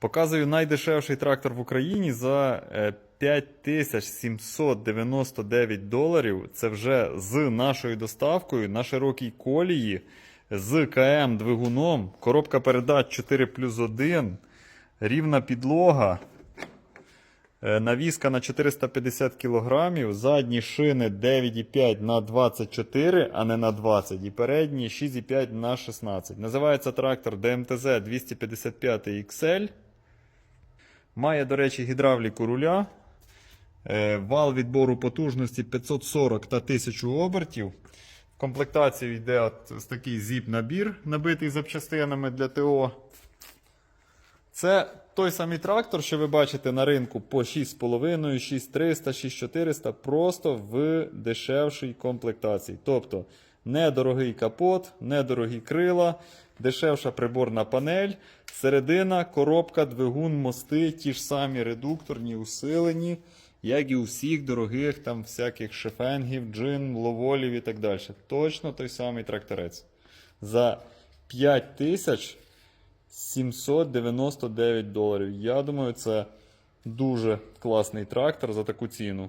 Показую найдешевший трактор в Україні за е, 5799 доларів. Це вже з нашою доставкою на широкій колії, з КМ двигуном, коробка передач 4 плюс 1, рівна підлога. Е, Навіска на 450 кг, задні шини 9,5 на 24, а не на 20, і передні 6,5 на 16. Називається трактор ДМТЗ 255 XL. Має, до речі, гідравліку руля. Е, Вал відбору потужності 540 та 1000 обертів. В комплектацію йде от такий зіп-набір, набитий запчастинами для ТО. Це той самий трактор, що ви бачите на ринку по 6,5, 6300, 6400, просто в дешевшій комплектації. Тобто недорогий капот, недорогі крила, дешевша приборна панель, середина, коробка, двигун, мости, ті ж самі редукторні, усилені, як і у всіх дорогих там всяких шефенгів, джин, ловолів і так далі. Точно той самий тракторець. За 5 тисяч 799 доларів. Я думаю, це дуже класний трактор за таку ціну.